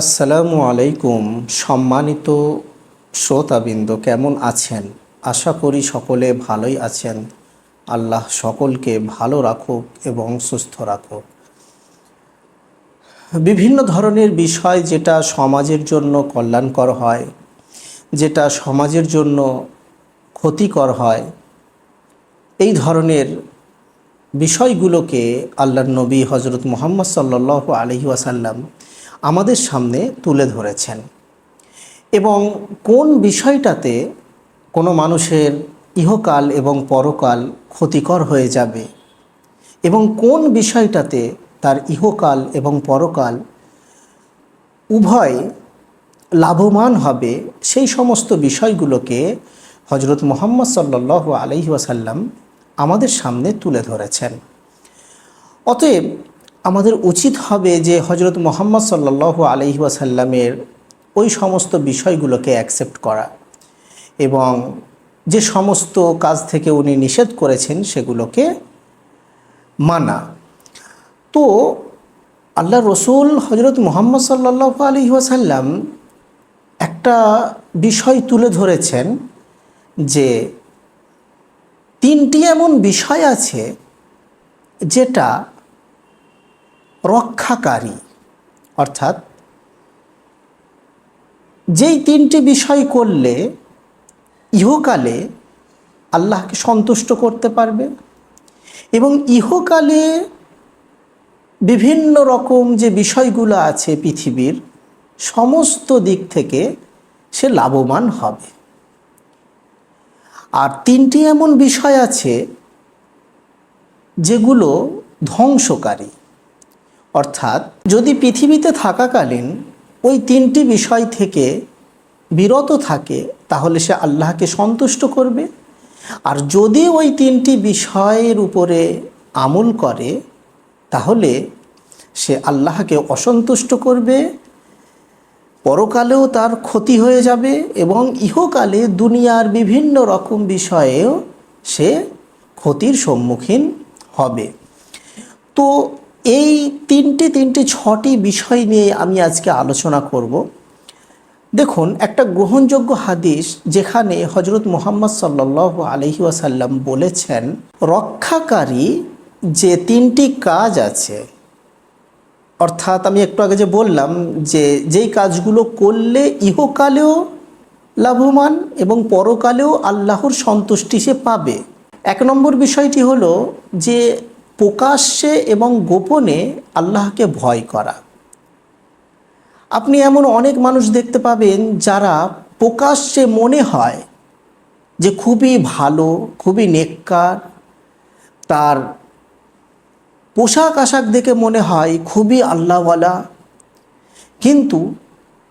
আসসালামু আলাইকুম, সম্মানিত শ্রোতাবৃন্দ, কেমন আছেন? আশা করি সকলে ভালোই আছেন। আল্লাহ সকলকে ভালো রাখুক এবং সুস্থ রাখুক। বিভিন্ন ধরনের বিষয় যেটা সমাজের জন্য কল্যাণকর হয়, যেটা সমাজের জন্য ক্ষতিকর হয়, এই ধরনের বিষয়গুলোকে আল্লাহ নবী হজরত মোহাম্মদ সাল্লাহ আলহি ওয়াসাল্লাম আমাদের সামনে তুলে ধরেছেন। এবং কোন বিষয়টাতে কোনো মানুষের ইহকাল এবং পরকাল ক্ষতিকর হয়ে যাবে এবং কোন বিষয়টাতে তার ইহকাল এবং পরকাল উভয় লাভবান হবে সেই সমস্ত বিষয়গুলোকে হজরত মোহাম্মদ সাল্লাহ আলহি ওয়াসাল্লাম আমাদের সামনে তুলে ধরেছেন। অতএব আমাদের উচিত হবে যে হজরত মোহাম্মদ সাল্লাহ আলহি ওয়াসাল্লামের ওই সমস্ত বিষয়গুলোকে অ্যাকসেপ্ট করা এবং যে সমস্ত কাজ থেকে উনি নিষেধ করেছেন সেগুলোকে মানা। তো আল্লাহ রসুল হজরত মোহাম্মদ সাল্লাহ আলহি ওয়াসাল্লাম একটা বিষয় তুলে ধরেছেন যে তিনটি এমন বিষয় আছে যেটা রক্ষাকারী, অর্থাৎ যেই তিনটি বিষয় করলে ইহকালে আল্লাহকে সন্তুষ্ট করতে পারবে এবং ইহকালে বিভিন্ন রকম যে বিষয়গুলো আছে পৃথিবীর, সমস্ত দিক থেকে সে লাভবান হবে। আর তিনটি এমন বিষয় আছে যেগুলো ধ্বংসকারী। অর্থাৎ যদি পৃথিবীতে থাকাকালীন ওই তিনটি বিষয় থেকে বিরত থাকে, তাহলে সে আল্লাহকে সন্তুষ্ট করবে। আর যদি ওই তিনটি বিষয়ের উপরে আমল করে, তাহলে সে আল্লাহকে অসন্তুষ্ট করবে, পরকালেও তার ক্ষতি হয়ে যাবে এবং ইহকালে দুনিয়ার বিভিন্ন রকম বিষয়েও সে ক্ষতির সম্মুখীন হবে। তো এই তিনটি তিনটি, ছটি বিষয় নিয়ে আমি আজকে আলোচনা করব। দেখুন, একটা গ্রহণযোগ্য হাদিস যেখানে হজরত মোহাম্মদ সাল্লাহ আলহি ওয়াসাল্লাম বলেছেন, রক্ষাকারী যে তিনটি কাজ আছে, অর্থাৎ আমি একটু আগে যে বললাম যে যেই কাজগুলো করলে ইহকালেও লাভবান এবং পরকালেও আল্লাহর সন্তুষ্টি সে পাবে। এক নম্বর বিষয়টি হলো যে প্রকাশ্যে এবং গোপনে আল্লাহকে ভয় করা। আপনি এমন অনেক মানুষ দেখতে পাবেন যারা প্রকাশ্যে মনে হয় যে খুবই ভালো, খুবই নেককার, তার পোশাক আশাক দেখে মনে হয় খুবই আল্লাহওয়ালা, কিন্তু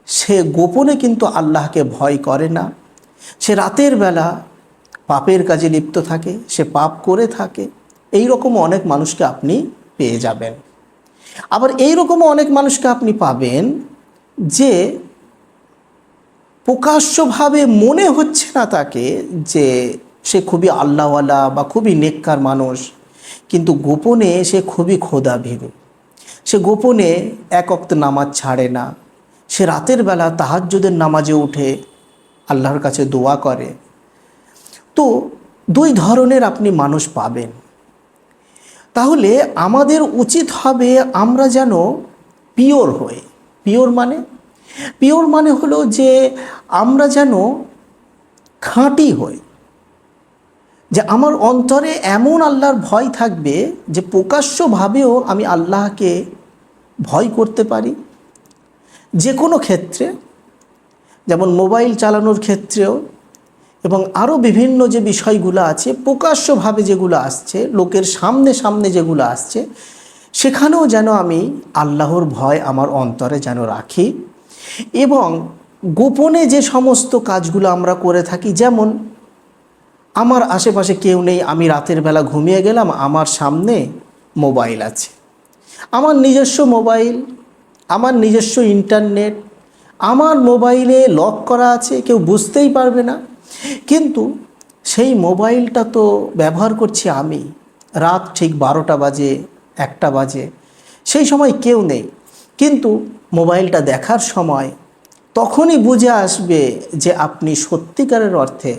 সে গোপনে কিন্তু আল্লাহকে ভয় করে না। সে রাতের বেলা পাপের কাজে লিপ্ত থাকে, সে পাপ করে থাকে। এই রকম অনেক মানুষকে আপনি পেয়ে যাবেন। আবার এই রকম অনেক মানুষকে আপনি পাবেন যে প্রকাশ্যভাবে মনে হচ্ছে না তাকে যে সে খুবই আল্লাহওয়ালা বা খুবই নেককার মানুষ, কিন্তু গোপনে সে খুবই খোদা ভীরু সে গোপনে এক অক্ত নামাজ ছাড়ে না। সে রাতের বেলা তাহাজ্জুদের নামাজে উঠে আল্লাহর কাছে দোয়া করে। তো দুই ধরনের আপনি মানুষ পাবেন। তাহলে আমাদের উচিত হবে আমরা যেন পিওর হই। পিওর মানে? পিওর মানে হলো যে আমরা যেন খাঁটি হই। যে আমার অন্তরে এমন আল্লাহর ভয় থাকবে যে প্রকাশ্যভাবেও আমি আল্লাহকে ভয় করতে পারি। যে কোনো ক্ষেত্রে, যেমন মোবাইল চালানোর ক্ষেত্রেও এবং আরও বিভিন্ন যে বিষয়গুলো আছে, প্রকাশ্যভাবে যেগুলো আসছে, লোকের সামনে সামনে যেগুলো আসছে, সেখানেও যেন আমি আল্লাহর ভয় আমার অন্তরে যেন রাখি এবং গোপনে যে সমস্ত কাজগুলো আমরা করে থাকি, যেমন আমার আশেপাশে কেউ নেই, আমি রাতের বেলা ঘুমিয়ে গেলাম, আমার সামনে মোবাইল আছে। আমার নিজস্ব মোবাইল, আমার নিজস্ব ইন্টারনেট, আমার মোবাইলে লক করা আছে, কেউ বুঝতেই পারবে না। কিন্তু সেই মোবাইলটা তো ব্যবহার করছি আমি। রাত ঠিক বারোটা বাজে, একটা বাজে, সেই সময় কেউ নেই। কিন্তু মোবাইলটা দেখার সময় তখনই বুঝে আসবে যে আপনি সত্যিকারের অর্থে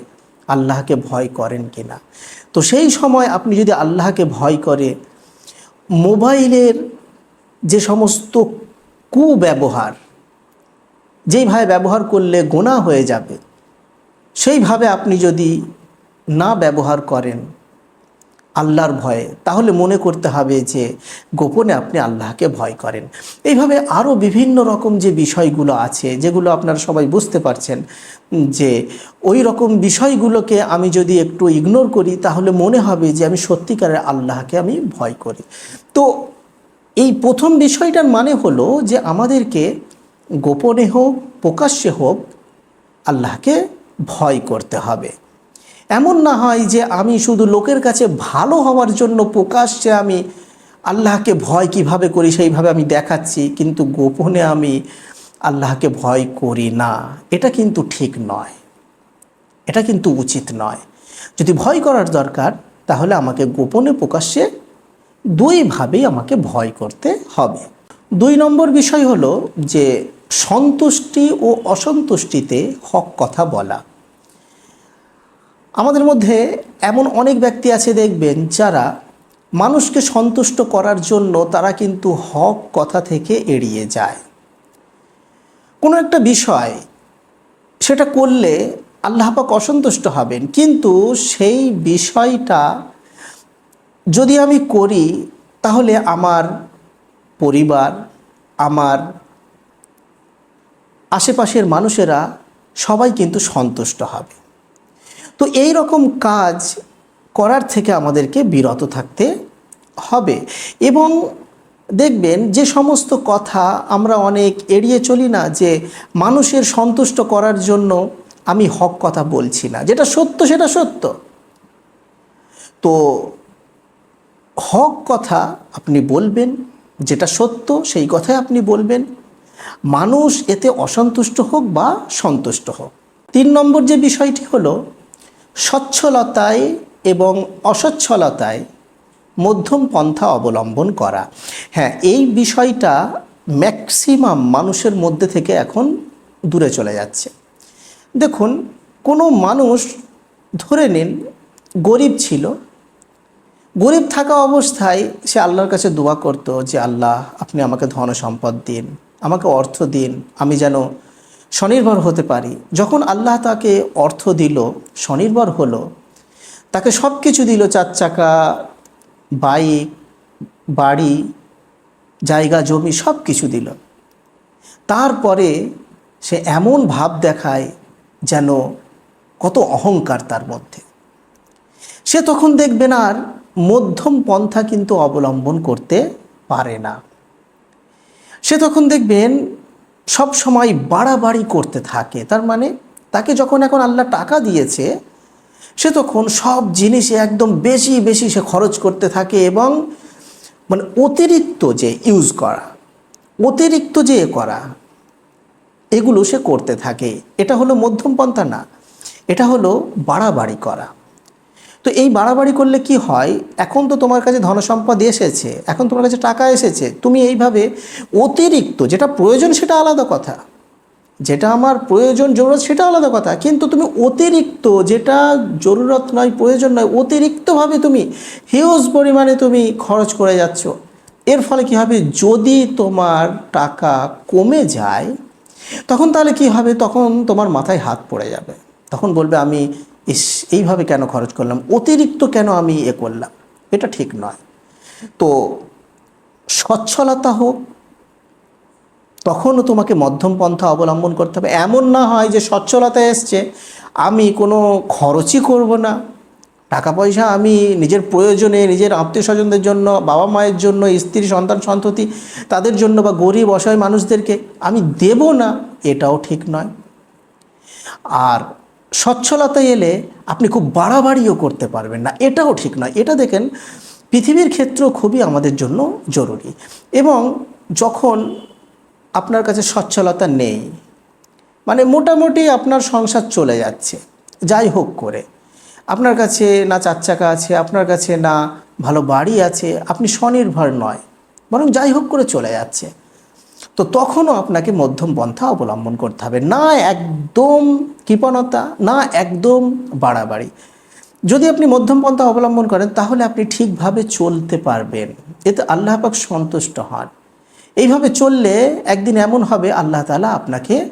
আল্লাহকে ভয় করেন কিনা। তো সেই সময় আপনি যদি আল্লাহকে ভয় করে, মোবাইলের যে সমস্ত কুব্যবহার যেইভাবে ব্যবহার করলে গোনা হয়ে যাবে সেইভাবে আপনি যদি না ব্যবহার করেন আল্লাহর ভয়ে, তাহলে মনে করতে হবে যে গোপনে আপনি আল্লাহকে ভয় করেন। এইভাবে আরও বিভিন্ন রকম যে বিষয়গুলো আছে, যেগুলো আপনারা সবাই বুঝতে পারছেন যে ওই রকম বিষয়গুলোকে আমি যদি একটু ইগনোর করি, তাহলে মনে হবে যে আমি সত্যিকারের আল্লাহকে আমি ভয় করি। তো এই প্রথম বিষয়টার মানে হলো যে আমাদেরকে গোপনে হোক, প্রকাশ্যে হোক, আল্লাহকে ভয় করতে হবে। এমন না হয় যে আমি শুধু লোকের কাছে ভালো হওয়ার জন্য প্রকাশ্যে আমি আল্লাহকে ভয় কীভাবে করি সেইভাবে আমি দেখাচ্ছি, কিন্তু গোপনে আমি আল্লাহকে ভয় করি না। এটা কিন্তু ঠিক নয়। এটা কিন্তু উচিত নয়। যদি ভয় করার দরকার, তাহলে আমাকে গোপনে প্রকাশ্যে দুইভাবেই আমাকে ভয় করতে হবে। দুই নম্বর বিষয় হলো যে সন্তুষ্টি ও অসন্তুষ্টিতে হক কথা বলা। আমাদের মধ্যে এমন অনেক ব্যক্তি আছে দেখবেন যারা মানুষকে সন্তুষ্ট করার জন্য তারা কিন্তু হক কথা থেকে এড়িয়ে যায়। কোনো একটা বিষয় সেটা করলে আল্লাহ পাক অসন্তুষ্ট হবেন, কিন্তু সেই বিষয়টা যদি আমি করি তাহলে আমার পরিবার, আমার আশেপাশের মানুষেরা সবাই কিন্তু সন্তুষ্ট হবে। তো এই রকম কাজ করার থেকে আমাদেরকে বিরত থাকতে হবে এবং দেখবেন যে সমস্ত কথা আমরা অনেক এড়িয়ে চলি না যে মানুষের সন্তুষ্ট করার জন্য আমি হক কথা বলছি না। যেটা সত্য সেটা সত্য। তো হক কথা আপনি বলবেন, যেটা সত্য সেই কথাই আপনি বলবেন। মানুষ এতে অসন্তুষ্ট হোক বা সন্তুষ্ট হোক। তিন নম্বর যে বিষয়টি হলো স্বচ্ছলতায় এবং অসচ্ছলতায় মধ্যম পন্থা অবলম্বন করা। হ্যাঁ এই বিষয়টা ম্যাক্সিমাম মানুষের মধ্যে থেকে এখন দূরে চলে যাচ্ছে। দেখুন, কোনো মানুষ ধরে নিন, গরিব ছিল। গরিব থাকা অবস্থায় সে আল্লাহর কাছে দোয়া করতো যে, আল্লাহ, আপনি আমাকে ধন সম্পদ দিন। আমাকে অর্থ দিন, আমি যেন স্বনির্ভর হতে পারি। যখন আল্লাহ তাকে অর্থ দিল, স্বনির্ভর হলো। তাকে সব কিছু দিল, চার চাকা, বাইক, বাড়ি, জায়গা, জমি সব কিছু দিল। তারপরে সে এমন ভাব দেখায় যেন কত অহংকার তার মধ্যে। সে তখন দেখবেন আর মধ্যম পন্থা কিন্তু অবলম্বন করতে পারে না। সে তখন দেখবেন সব সময় বাড়াবাড়ি করতে থাকে। তার মানে তাকে যখন এখন আল্লাহ টাকা দিয়েছে, সে তখন সব জিনিসে একদম বেশি বেশি সে খরচ করতে থাকে এবং মানে অতিরিক্ত যে ইউজ করা, অতিরিক্ত যে করা, এগুলো সে করতে থাকে। এটা হলো মধ্যম পন্থা না, এটা হলো বাড়াবাড়ি করা। তো এই বাড়াবাড়ি করলে কি হয়? এখন তো তোমার কাছে ধনসম্পদ এসেছে, এখন তোমার কাছে টাকা এসেছে, তুমি এইভাবে অতিরিক্ত যেটা প্রয়োজন সেটা আলাদা কথা। যেটা আমার প্রয়োজন জরুরত সেটা আলাদা কথা, কিন্তু তুমি অতিরিক্ত যেটা জরুরত নয়, প্রয়োজন নয়, অতিরিক্তভাবে তুমি হিউজ পরিমাণে তুমি খরচ করে যাচ্ছ। এর ফলে কী হবে? যদি তোমার টাকা কমে যায়, তখন তাহলে কি হবে? তখন তোমার মাথায় হাত পড়ে যাবে। তখন বলবে, আমি ইস, এইভাবে কেন খরচ করলাম? অতিরিক্ত কেন আমি এ করলাম? এটা ঠিক নয়। তো সচ্ছলতা হোক, তখনও তোমাকে মধ্যম পন্থা অবলম্বন করতে হবে। এমন না হয় যে সচ্ছলতা এসছে, আমি কোনো খরচই করব না। টাকা পয়সা আমি নিজের প্রয়োজনে, নিজের আত্মীয় স্বজনদের জন্য বাবা মায়ের জন্য, স্ত্রী, সন্তান, সন্ততি, তাদের জন্য বা গরিব, অসহায় মানুষদেরকে আমি দেব না। এটাও ঠিক নয়। আর সচ্ছলতায় এলে আপনি খুব বাড়াবাড়িও করতে পারবেন না। এটাও ঠিক নয়। এটা দেখেন, পৃথিবীর ক্ষেত্রেও খুবই আমাদের জন্য জরুরি। এবং যখন আপনার কাছে সচ্ছলতা নেই মানে মোটামুটি আপনার সংসার চলে যাচ্ছে, যাই হোক করে। আপনার কাছে না চার চাকা আছে, আপনার কাছে না ভালো বাড়ি আছে, আপনি স্বনির্ভর নয়, বরং যাই হোক করে চলে যাচ্ছে। তো তখনও আপনাকে মধ্যম পন্থা অবলম্বন করতে হবে। না একদম কৃপণতা, না একদম বাড়াবাড়ি। যদি আপনি মধ্যম পন্থা অবলম্বন করেন, তাহলে আপনি ঠিকভাবে চলতে পারবেন। এতে আল্লাহ পাক সন্তুষ্ট হন। এইভাবে চললে একদিন এমন হবে, আল্লাহ তালা আপনাকে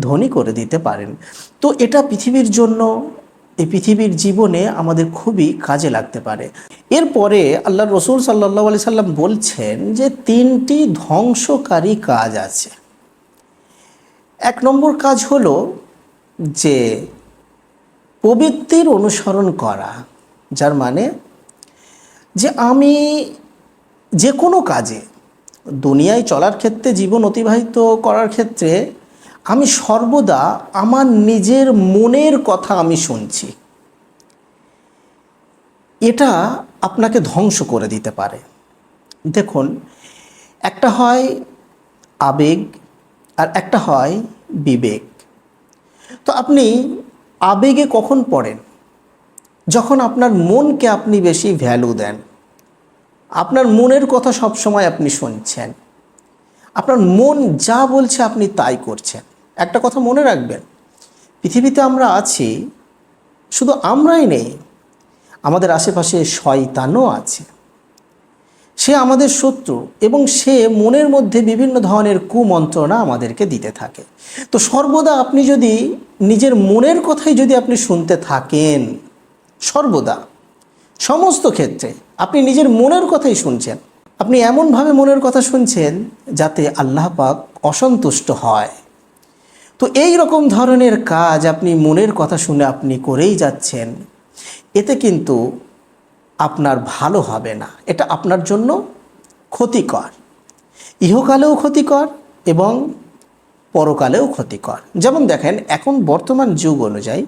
ধনী করে দিতে পারেন। তো এটা পৃথিবীর জন্য এই পৃথিবীর জীবনে আমাদের খুবই কাজে লাগতে পারে। এরপরে আল্লাহ রসুল সাল্লাহ আলি সাল্লাম বলছেন যে তিনটি ধ্বংসকারী কাজ আছে। এক নম্বর কাজ হলো যে প্রবৃত্তির অনুসরণ করা, যার মানে যে আমি যে কোনো কাজে, দুনিয়ায় চলার ক্ষেত্রে, জীবন অতিবাহিত করার ক্ষেত্রে আমি সর্বদা আমার নিজের মনের কথা আমি শুনছি। এটা আপনাকে ধ্বংস করে দিতে পারে। দেখুন, একটা হয় আবেগ আর একটা হয় বিবেক। তো আপনি আবেগে কখন পড়েন? যখন আপনার মনকে আপনি বেশি ভ্যালু দেন। আপনার মনের কথা সবসময় আপনি শুনছেন। আপনার মন যা বলছে আপনি তাই করছেন। একটা কথা মনে রাখবেন, পৃথিবীতে আমরা আছি, শুধু আমরাই নেই, আমাদের আশেপাশে শয়তানও আছে। সে আমাদের শত্রু এবং সে মনের মধ্যে বিভিন্ন ধরনের কুমন্ত্রণা আমাদেরকে দিতে থাকে। তো সর্বদা আপনি যদি নিজের মনের কথাই যদি আপনি শুনতে থাকেন, সর্বদা, সমস্ত ক্ষেত্রে আপনি নিজের মনের কথাই শুনছেন। আপনি এমনভাবে মনের কথা শুনছেন যাতে আল্লাহ পাক অসন্তুষ্ট হয়। তো এই রকম ধরনের কাজ আপনি মনের কথা শুনে আপনি করেই যাচ্ছেন, এতে কিন্তু আপনার ভালো হবে না। এটা আপনার জন্য ক্ষতিকর। ইহকালেও ক্ষতিকর এবং পরকালেও ক্ষতিকর। যেমন দেখেন, এখন বর্তমান যুগ অনুযায়ী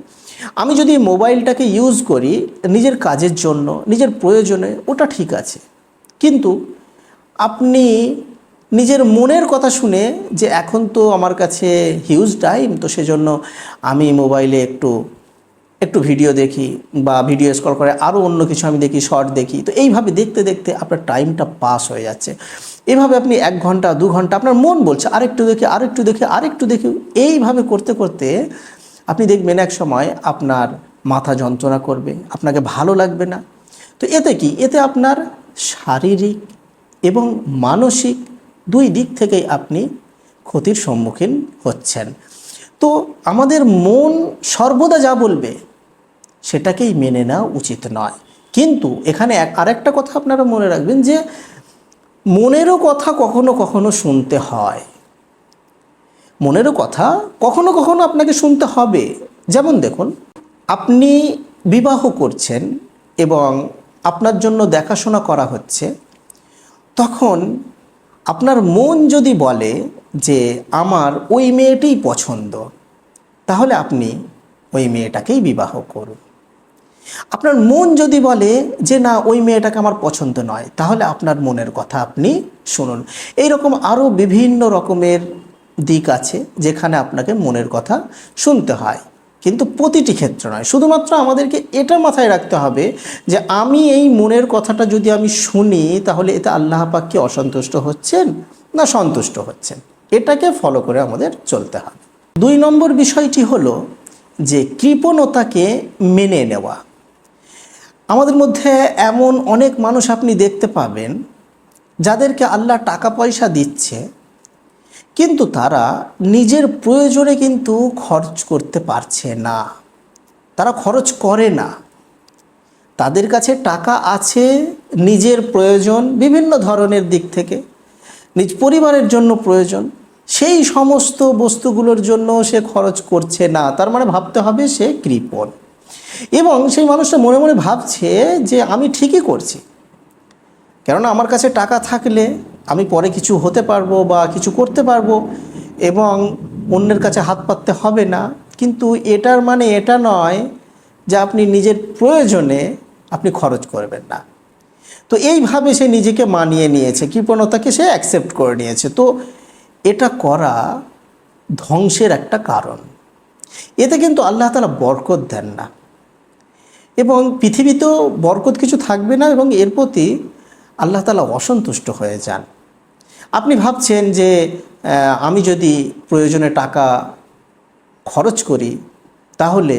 আমি যদি মোবাইলটাকে ইউজ করি, নিজের কাজের জন্য, নিজের প্রয়োজনে, ওটা ঠিক আছে। কিন্তু আপনি নিজের মনের কথা শুনে যে এখন তো আমার কাছে হিউজ টাইম তো সেজন্য আমি মোবাইলে একটু একটু ভিডিও দেখি বা ভিডিও স্কল করে আরও অন্য কিছু আমি দেখি শর্ট দেখি। তো এইভাবে দেখতে দেখতে আপনার টাইমটা পাস হয়ে যাচ্ছে। এভাবে আপনি এক ঘণ্টা, দু ঘণ্টা আপনার মন বলছে, আরেকটু দেখি আরেকটু দেখি আরেকটু দেখি। এইভাবে করতে করতে আপনি দেখবেন এক সময় আপনার মাথা যন্ত্রণা করবে, আপনাকে ভালো লাগবে না। তো এতে কি? এতে আপনার শারীরিক এবং মানসিক দুই দিক থেকেই আপনি ক্ষতির সম্মুখীন হচ্ছেন। তো আমাদের মন সর্বদা যা বলবে সেটাকেই মেনে নেওয়া উচিত নয়। কিন্তু এখানে এক, আরেকটা কথা আপনারা মনে রাখবেন যে মনেরও কথা কখনো কখনো শুনতে হয়। মনেরও কথা কখনো কখনো আপনাকে শুনতে হবে। যেমন দেখুন, আপনি বিবাহ করছেন এবং আপনার জন্য দেখাশোনা করা হচ্ছে, তখন আপনার মন যদি বলে যে আমার ওই মেয়েটিই পছন্দ, তাহলে আপনি ওই মেয়েটাকেই বিবাহ করুন। আপনার মন যদি বলে যে না, ওই মেয়েটাকে আমার পছন্দ নয়, তাহলে আপনার মনের কথা আপনি শুনুন। এই রকম আরও বিভিন্ন রকমের দিক আছে যেখানে আপনাকে মনের কথা শুনতে হয়। কিন্তু প্রতিটি ক্ষেত্র নয়। শুধুমাত্র আমাদেরকে এটা মাথায় রাখতে হবে যে আমি এই মনের কথাটা যদি আমি শুনি, তাহলে এতে আল্লাহ পাক কি অসন্তুষ্ট হচ্ছেন না সন্তুষ্ট হচ্ছেন? এটাকে ফলো করে আমাদের চলতে হবে। দুই নম্বর বিষয়টি হলো যে কৃপণতাকে মেনে নেওয়া। আমাদের মধ্যে এমন অনেক মানুষ আপনি দেখতে পাবেন, যাদেরকে আল্লাহ টাকা পয়সা দিচ্ছে কিন্তু তারা নিজের প্রয়োজনে কিন্তু খরচ করতে পারছে না। তারা খরচ করে না। তাদের কাছে টাকা আছে নিজের প্রয়োজন, বিভিন্ন ধরনের দিক থেকে। নিজ পরিবারের জন্য প্রয়োজন। সেই সমস্ত বস্তুগুলোর জন্য সে খরচ করছে না। তার মানে ভাবতে হবে সে কৃপণ। এবং সেই মানুষটা মনে মনে ভাবছে যে, আমি ঠিকই করছি। কেননা আমার কাছে টাকা থাকলে আমি পরে কিছু হতে পারব বা কিছু করতে পারব এবং অন্যের কাছে হাত পাততে হবে না। কিন্তু এটার মানে এটা নয় যে আপনি নিজের প্রয়োজনে আপনি খরচ করবেন না। তো এইভাবে সে নিজেকে মানিয়ে নিয়েছে, কৃপণতাকে সে অ্যাকসেপ্ট করে নিয়েছে। তো এটা করা ধ্বংসের একটা কারণ। এতে কিন্তু আল্লাহ তালা বরকত দেন না। এবং পৃথিবীতেও বরকত কিছু থাকবে না এবং এর প্রতি আল্লাহ তালা অসন্তুষ্ট হয়ে যান। আপনি ভাবছেন যে আমি যদি প্রয়োজনে টাকা খরচ করি, তাহলে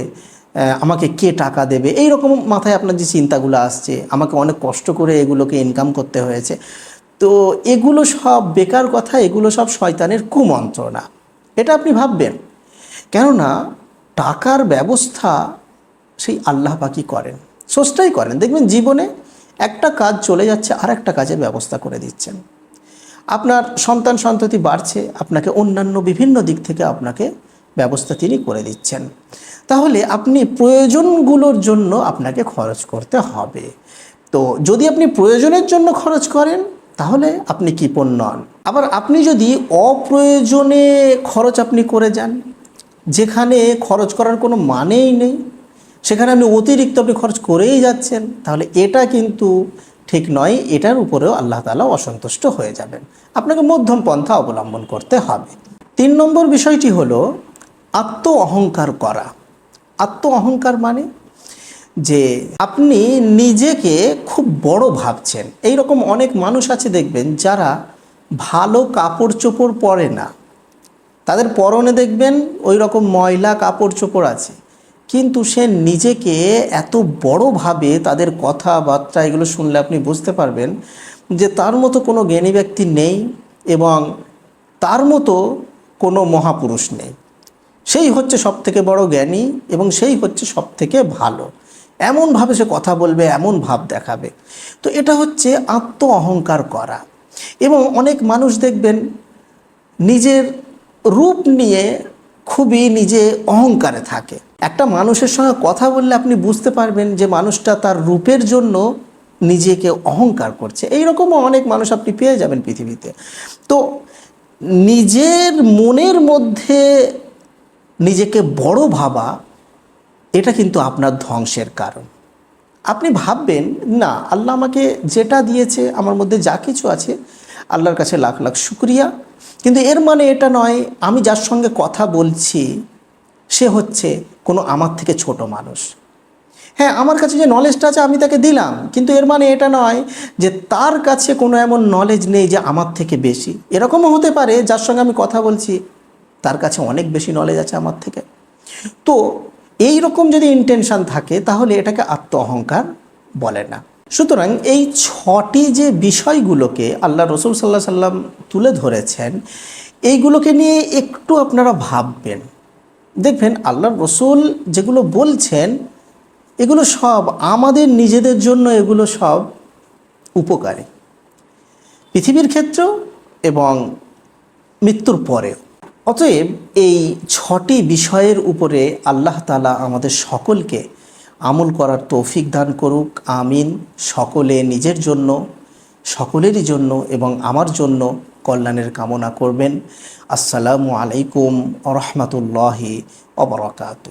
আমাকে কে টাকা দেবে? এই রকম মাথায় আপনার যে চিন্তাগুলো আসছে, আমাকে অনেক কষ্ট করে এগুলোকে ইনকাম করতে হয়েছে। তো এগুলো সব বেকার কথা, এগুলো সব শয়তানের কুমন্ত্রণা। এটা আপনি ভাববেন। কেননা, টাকার ব্যবস্থা সেই আল্লাহ পাকি করেন। সোচটাই করেন। দেখবেন জীবনে একটা কাজ চলে যাচ্ছে আর একটা কাজের ব্যবস্থা করে দিচ্ছেন। আপনার সন্তান সন্ততি বাড়ছে, আপনাকে অন্যান্য বিভিন্ন দিক থেকে আপনাকে ব্যবস্থা তিনি করে দিচ্ছেন। তাহলে আপনি প্রয়োজনগুলোর জন্য আপনাকে খরচ করতে হবে। তো যদি আপনি প্রয়োজনের জন্য খরচ করেন, তাহলে আপনি কৃপণ নন আবার আপনি যদি অপ্রয়োজনে খরচ আপনি করে যান, যেখানে খরচ করার কোনো মানেই নেই, সেখানে আপনি অতিরিক্ত আপনি খরচ করেই যাচ্ছেন, তাহলে এটা কিন্তু ঠিক নয়, এটার উপরেও আল্লাহ তালা অসন্তুষ্ট হয়ে যাবেন। আপনাকে মধ্যম পন্থা অবলম্বন করতে হবে। তিন নম্বর বিষয়টি হলো আত্ম অহংকার করা। আত্ম অহংকার মানে? যে আপনি নিজেকে খুব বড় ভাবছেন। এই রকম অনেক মানুষ আছে দেখবেন, যারা ভালো কাপড় চোপড় পরে না। তাদের পরনে দেখবেন ওই রকম ময়লা কাপড় চোপড় আছে। কিন্তু সে নিজেকে এত বড়ভাবে তাদের কথাবার্তা এগুলো শুনলে আপনি বুঝতে পারবেন যে তার মতো কোনো জ্ঞানী ব্যক্তি নেই এবং তার মতো কোনো মহাপুরুষ নেই। সেই হচ্ছে সব থেকে বড় জ্ঞানী এবং সেই হচ্ছে সব থেকে ভালো। এমনভাবে সে কথা বলবে, এমন ভাব দেখাবে। তো এটা হচ্ছে আত্ম অহংকার করা। এবং অনেক মানুষ দেখবেন নিজের রূপ নিয়ে খুবই নিজে অহংকারে থাকে। একটা মানুষের সঙ্গে কথা বললে আপনি বুঝতে পারবেন যে মানুষটা তার রূপের জন্য নিজেকে অহংকার করছে। এই রকমও অনেক মানুষ আপনি পেয়ে যাবেন পৃথিবীতে। তো নিজের মনের মধ্যে নিজেকে বড় ভাবা, এটা কিন্তু আপনার ধ্বংসের কারণ। আপনি ভাববেন, না, আল্লাহ আমাকে যেটা দিয়েছে, আমার মধ্যে যা কিছু আছে, আল্লাহর কাছে লাখ লাখ শুক্রিয়া। কিন্তু এর মানে এটা নয়, আমি যার সঙ্গে কথা বলছি সে হচ্ছে কোনো আমার থেকে ছোট মানুষ। হ্যাঁ আমার কাছে যে নলেজটা আছে আমি তাকে দিলাম, কিন্তু এর মানে এটা নয় যে তার কাছে কোনো এমন নলেজ নেই যে আমার থেকে বেশি। এরকমও হতে পারে, যার সঙ্গে আমি কথা বলছি, তার কাছে অনেক বেশি নলেজ আছে আমার থেকে। তো এই রকম যদি ইন্টেনশন থাকে, তাহলে এটাকে আত্ম অহংকার বলে না। সুতরাং এই ছটি যে বিষয়গুলোকে আল্লাহ রসুল সাল্লাহ সাল্লাম তুলে ধরেছেন, এইগুলোকে নিয়ে একটু আপনারা ভাববেন। দেখবেন আল্লাহ রসুল যেগুলো বলছেন, এগুলো সব আমাদের নিজেদের জন্য, এগুলো সব উপকারী। পৃথিবীর ক্ষেত্রেও এবং মৃত্যুর পরেও। অতএব এই ছটি বিষয়ের উপরে আল্লাহ তালা আমাদের সকলকে আমল করার তৌফিক দান করুক, আমিন। সকলে নিজের জন্য সকলেরই জন্য এবং আমার জন্য কল্যাণের কামনা করবেন। আসসালামু আলাইকুম রহমতুল্লাহি অবরকাত